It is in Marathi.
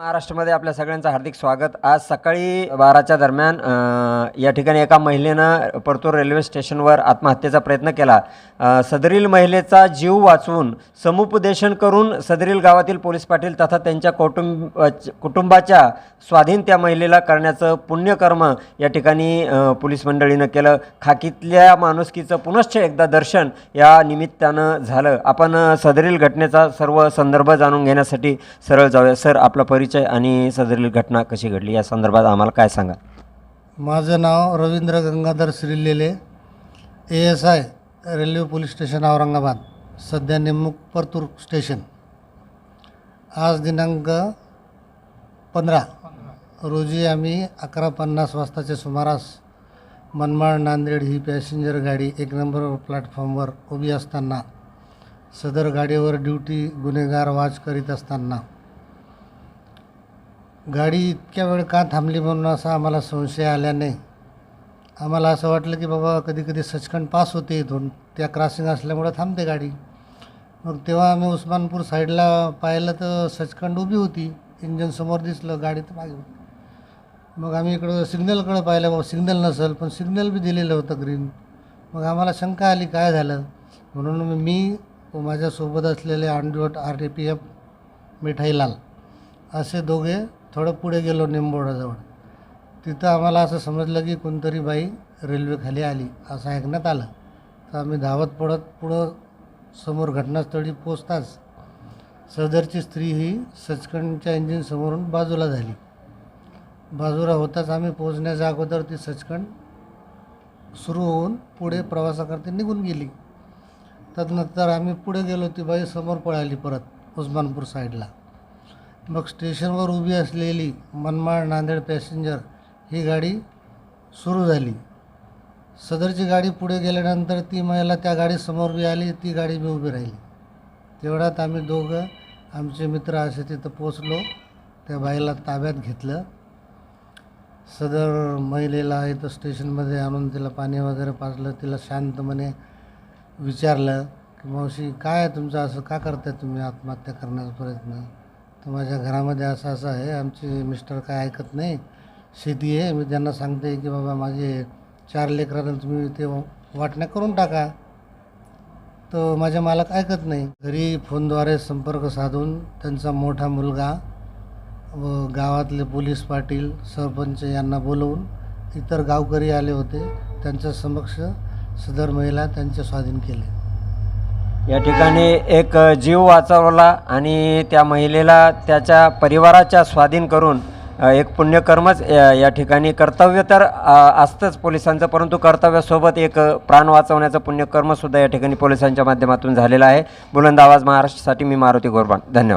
महाराष्ट्रामध्ये आपल्या सगळ्यांचं हार्दिक स्वागत. आज सकाळी बाराच्या दरम्यान या ठिकाणी एका महिलेनं परतूर रेल्वे स्टेशनवर आत्महत्येचा प्रयत्न केला. सदरील महिलेचा जीव वाचवून समुपदेशन करून सदरील गावातील पोलीस पाटील तथा त्यांच्या कौटुंब कुटुंबाच्या स्वाधीन त्या महिलेला करण्याचं पुण्यकर्म या ठिकाणी पोलीस मंडळीनं केलं. खाकीतल्या माणुसकीचं पुनश्च एकदा दर्शन या निमित्तानं झालं. आपण सदरील घटनेचा सर्व संदर्भ जाणून घेण्यासाठी सरळ जाऊया. सर आपला परिचय आणि सदरील घटना कशी घडली? या संदर्भात आम्हाला काय सांगा? माझं नाव Ravindra Gangadhar Shrilele A S I railway police station Aurangabad. सध्या नेमणूक परतूर स्टेशन. आज दिनांक पंधरा. रोजी आम्ही अकरा पन्नास वाजताच्या सुमारास मनमाड नांदेड ही पॅसेंजर गाडी एक नंबर प्लॅटफॉर्मवर उभी असताना सदर गाडीवर ड्युटी गुन्हेगार वाच करीत असताना गाडी इतक्या वेळ का थांबली म्हणून असा आम्हाला संशय आल्याने आम्हाला असं वाटलं की बाबा कधी कधी सचखंड पास होते इथून. त्या क्रॉसिंग असल्यामुळं थांबते गाडी. मग तेव्हा आम्ही उस्मानपूर साईडला पाहिलं तर सचखंड उभी होती. इंजन समोर दिसलं गाडी तर मागे होती. मग आम्ही इकडं सिग्नलकडं पाहिलं बाबा सिग्नल नसेल पण सिग्नल बी दिलेलं होतं ग्रीन. मग आम्हाला शंका आली काय झालं? म्हणून मी व माझ्यासोबत असलेले आंडवट R T P F Mithailal असे दोघे थोडं पुढे गेलो निंबोडाजवळ तिथं आम्हाला असं समजलं की कोणतरी बाई रेल्वेखाली आली असं ऐकण्यात आलं. तर आम्ही धावत पडत पुढं समोर घटनास्थळी पोचताच सदरची स्त्री ही सचखंडच्या इंजिनसमोरून बाजूला झाली. बाजूला होताच आम्ही पोचण्याच्या अगोदर ती सचखंड सुरू होऊन पुढे प्रवासाकरता निघून गेली. तदनंतर आम्ही पुढे गेलो ती बाई समोर पळाली परत उस्मानपूर साईडला. मग स्टेशनवर उभी असलेली मनमाड नांदेड पॅसेंजर ही गाडी सुरू झाली. सदरची गाडी पुढे गेल्यानंतर ती महिला त्या गाडीसमोर बी आली ती गाडी बी उभी राहिली. तेवढ्यात आम्ही दोघं आमचे मित्र असे तिथं पोचलो त्या बाईला ताब्यात घेतलं. सदर महिलेला इथं स्टेशनमध्ये आणून तिला पाणी वगैरे पाजलं तिला शांतपणे विचारलं की मावशी काय आहे तुमचं? असं का करताय तुम्ही आत्महत्या करण्याचा प्रयत्न? तर माझ्या घरामध्ये असं असं आहे. आमचे मिस्टर काय ऐकत नाही. शेती आहे. मी त्यांना सांगते की बाबा माझे चार लेकरांना तुम्ही ते वाटण्या करून टाका. तर माझ्या मालक ऐकत नाही. घरी फोनद्वारे संपर्क साधून त्यांचा मोठा मुलगा व गावातले पोलीस पाटील सरपंच यांना बोलवून इतर गावकरी आले होते. त्यांच्या समक्ष सदर महिला त्यांचे स्वाधीन केले. या ठिकाणी एक जीव वाचवला आणि त्या महिलेला त्याच्या परिवाराच्या स्वाधीन करून एक पुण्यकर्मच या ठिकाणी कर्तव्य तर असतंच पोलिसांचं परंतु कर्तव्यासोबत एक प्राण वाचवण्याचं पुण्यकर्मसुद्धा या ठिकाणी पोलिसांच्या माध्यमातून झालेलं आहे. बुलंद आवाज महाराष्ट्रासाठी मी मारुती गोरबान. धन्यवाद.